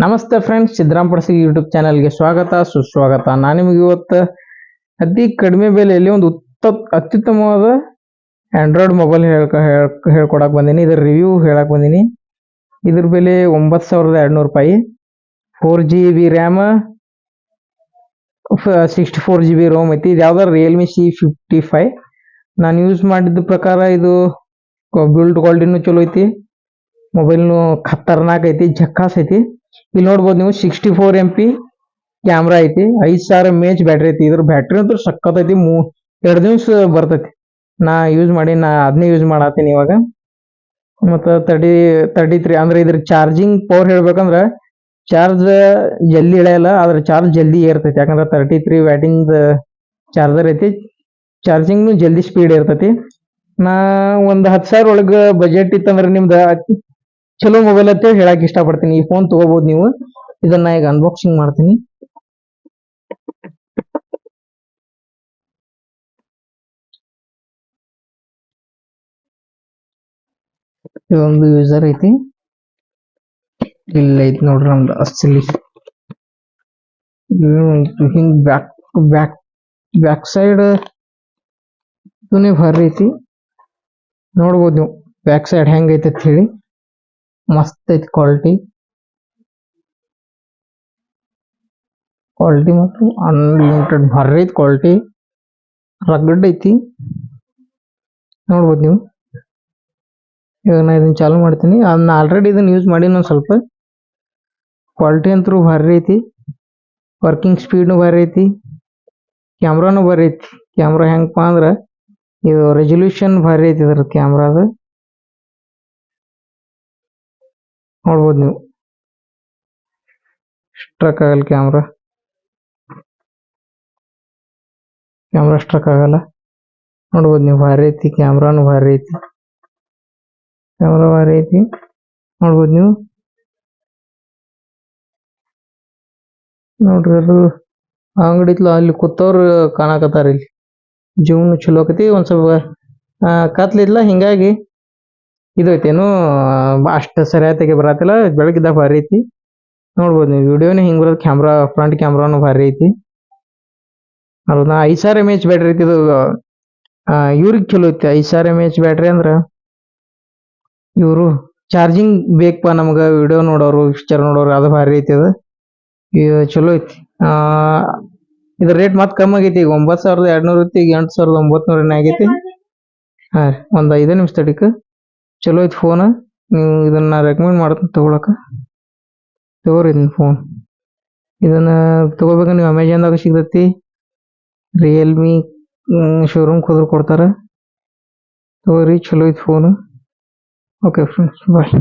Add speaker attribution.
Speaker 1: ನಮಸ್ತೆ friends ಸಿದ್ದರಾಮಪುರಸಿ YouTube ಚಾನಲ್ಗೆ ಸ್ವಾಗತ, ಸುಸ್ವಾಗತ. ನಾನು ನಿಮಗೆ ಇವತ್ತು ಅತಿ ಕಡಿಮೆ ಬೆಲೆಯಲ್ಲಿ ಒಂದು ಉತ್ತ ಅತ್ಯುತ್ತಮವಾದ ಆಂಡ್ರಾಯ್ಡ್ ಮೊಬೈಲ್ ಹೇಳ್ಕ ಹೇಳ್- ಹೇಳ್ಕೊಡಕ್ ಬಂದೀನಿ. ಇದರ ರಿವ್ಯೂ ಹೇಳಕ್ಕೆ ಬಂದೀನಿ. ಇದ್ರ ಬೆಲೆ ಒಂಬತ್ತು ಸಾವಿರದ ಎರಡುನೂರು ರೂಪಾಯಿ. Four G B RAM sixty four G B ROM ಐತಿ. ಇದು ಯಾವ್ದಾರು ರಿಯಲ್ಮಿ ಸಿ ಫಿಫ್ಟಿ ಫೈವ್ ನಾನು ಯೂಸ್ ಮಾಡಿದ ಪ್ರಕಾರ ಇದು ಬಿಲ್ಡ್ ಕ್ವಾಲಿಟಿನೂ ಚಲೋ ಐತಿ. ಮೊಬೈಲ್ನು ಖತರ್ನಾಕ್ ಐತಿ ಜಕ್ಕಾಸ್ ಐತಿ. ಇಲ್ಲಿ ನೋಡ್ಬೋದು ನೀವು sixty four M P camera ಐತಿ, ಐದು ಸಾವಿರ ಎಂ ಎಚ್ ಬ್ಯಾಟ್ರಿ ಐತಿ. ಇದ್ರ ಬ್ಯಾಟ್ರಿ ಅಂತೂ ಸಖತ್ ಐತಿ, ಮೂ, ಎರಡು ದಿವ್ಸ ಬರ್ತೈತಿ. ನಾ ಯೂಸ್ ಮಾಡಿ, ನಾ ಅದನ್ನೇ ಯೂಸ್ ಮಾಡತ್ತೀನಿ ಇವಾಗ. ಮತ್ತು ತರ್ಟಿ ತರ್ಟಿ ತ್ರೀ ಅಂದ್ರೆ ಇದ್ರ ಚಾರ್ಜಿಂಗ್ ಪವರ್ ಹೇಳ್ಬೇಕಂದ್ರೆ ಚಾರ್ಜ್ ಜಲ್ದಿ ಇಳಿಯಲ್ಲ ಆದ್ರೆ ಚಾರ್ಜ್ ಜಲ್ದಿ ಏರ್ತೈತಿ. ಯಾಕಂದ್ರೆ ತರ್ಟಿ ತ್ರೀ ವ್ಯಾಟಿಂಗ್ ಚಾರ್ಜರ್ ಐತಿ ಚಾರ್ಜಿಂಗ್ನು ಜಲ್ದಿ ಸ್ಪೀಡ್ ಇರ್ತೈತಿ ನಾ ಒಂದು ಹತ್ತು ಸಾವಿರ ಒಳಗೆ ಬಜೆಟ್ ಇತ್ತಂದ್ರೆ ನಿಮ್ದು ಚಲೋ ಮೊಬೈಲ್ ಅಂತ ಹೇಳಕ್ ಇಷ್ಟಪಡ್ತೀನಿ. ಈ ಫೋನ್ ತಗೋಬಹುದು ನೀವು. ಇದನ್ನ ಈಗ ಅನ್ಬಾಕ್ಸಿಂಗ್ ಮಾಡ್ತೀನಿ. ಇದೊಂದು ಯೂಸರ್ ಐತಿ. ಇಲ್ಲ ಐತಿ ನೋಡ್ರಿ ನಮ್ದು ಅಸಲಿ. ಹಿಂಗ್ ಬ್ಯಾಕ್ ಬ್ಯಾಕ್ ಬ್ಯಾಕ್ ಸೈಡ್ ಭಾರಿ ಐತಿ. ನೋಡ್ಬೋದು ನೀವು ಬ್ಯಾಕ್ ಸೈಡ್ ಹೆಂಗ್ ಐತಿ ಅಂತ ಹೇಳಿ. ಮಸ್ತ್ ಐತಿ ಕ್ವಾಲಿಟಿ ಕ್ವಾಲಿಟಿ ಮತ್ತು ಅನ್ಲಿಮಿಟೆಡ್ ಭಾರಿ ಐತಿ ಕ್ವಾಲಿಟಿ ರಗಡ್ ಐತಿ. ನೋಡ್ಬೋದು ನೀವು. ಇವಾಗ ನಾ ಇದನ್ನ ಚಾಲು ಮಾಡ್ತೀನಿ. ಅದನ್ನ ಆಲ್ರೆಡಿ ಇದನ್ನ ಯೂಸ್ ಮಾಡಿ ಒಂದು ಸ್ವಲ್ಪ. ಕ್ವಾಲಿಟಿ ಅಂತೂ ಭಾರಿ ಐತಿ. ವರ್ಕಿಂಗ್ ಸ್ಪೀಡ್ನು ಭಾರಿ ಐತಿ. ಕ್ಯಾಮ್ರಾನು ಭಾರಿ ಐತಿ. ಕ್ಯಾಮ್ರಾ ಹೆಂಗಪ್ಪ ಅಂದ್ರೆ ಇದು ರೆಸೊಲ್ಯೂಷನ್ ಭಾರಿ ಐತಿ ಇದ್ರ ಕ್ಯಾಮ್ರಾದ ನೋಡ್ಬೋದು ನೀವು. ಸ್ಟ್ರಕ್ ಆಗಲ್ಲ ಕ್ಯಾಮ್ರಾ ಕ್ಯಾಮ್ರಾ ಸ್ಟ್ರಕ್ ಆಗಲ್ಲ. ನೋಡ್ಬೋದು ನೀವು, ಭಾರಿ ಐತಿ ಕ್ಯಾಮ್ರಾನು ಭಾರಿ ಐತಿ. ಕ್ಯಾಮ್ರಾ ಭಾರಿ ಐತಿ. ನೋಡ್ಬೋದು ನೀವು. ನೋಡ್ರಿ ಅದು ಅಂಗಡಿ ಅಲ್ಲಿ ಕೂತವ್ರು ಕಾಣಕತ್ತಾರ ಇಲ್ಲಿ. ಜೀವನ ಚಲೋ ಆಕತಿ ಒಂದ್ ಸ್ವಲ್ಪ ಕತ್ಲಿದ್ಲ ಹಿಂಗಾಗಿ. ಇದು ಐತೇನು ಅಷ್ಟು ಸರಿಯಾತಿಗೆ ಬರತ್ತಿಲ್ಲ. ಬೆಳಗಿದ್ದಾಗ ಭಾರಿ ಐತಿ. ನೋಡ್ಬೋದು ನೀವು ವಿಡಿಯೋನೇ ಹಿಂಗೆ ಬರೋದು ಕ್ಯಾಮ್ರಾ ಫ್ರಂಟ್ ಕ್ಯಾಮ್ರಾನು ಭಾರಿ ಐತಿ. ಅಲ್ಲ ಐದು ಸಾವಿರ ಎಂ ಎಚ್ ಬ್ಯಾಟ್ರಿ ಐತಿ ಇದು. ಇವ್ರಿಗೆ ಚಲೋ ಐತಿ. ಐದು ಸಾವಿರ ಎಂ ಎಚ್ ಬ್ಯಾಟ್ರಿ ಅಂದ್ರೆ ಇವರು ಚಾರ್ಜಿಂಗ್ ಬೇಕಪ್ಪ ನಮ್ಗೆ. ವಿಡಿಯೋ ನೋಡೋರು ಪಿಕ್ಚರ್ ನೋಡೋರು, ಅದು ಭಾರಿ ಐತಿ ಅದು. ಇದು ಚಲೋ ಐತಿ. ಇದ್ರ ರೇಟ್ ಮತ್ತೆ ಕಮ್ಮಿ ಆಗೈತಿ. ಈಗ ಒಂಬತ್ತು ಸಾವಿರದ ಎರಡ್ನೂರು ಐತಿ, ಈಗ ಎಂಟು ಸಾವಿರದ ಒಂಬತ್ನೂರ ಆಗೈತಿ. ಹಾಂ ರೀ, ಒಂದು ಐದೇ ನಿಮಿಷ ತಡಿಕ. ಚಲೋ ಐತಿ ಫೋನ್ ನೀವು ಇದನ್ನ ರೆಕಮೆಂಡ್ ಮಾಡ್ತೀನಿ ತಗೊಳಕ. ತಗೋರಿ ಇದನ್ನ ಫೋನ್ ಇದನ್ನ ತಗೋಬೇಕ ನೀವು ಅಮೆಝಾನ್ದಾಗ ಸಿಗ್ತೈತಿ. ರಿಯಲ್ಮಿ ಶೋರೂಮ್ ಹೋದ್ರೆ ಕೊಡ್ತಾರೆ. ತಗೋರಿ, ಚಲೋ ಐತಿ ಫೋನ್ ಓಕೆ ಫ್ರೆಂಡ್ಸ್ ಬಾಯ್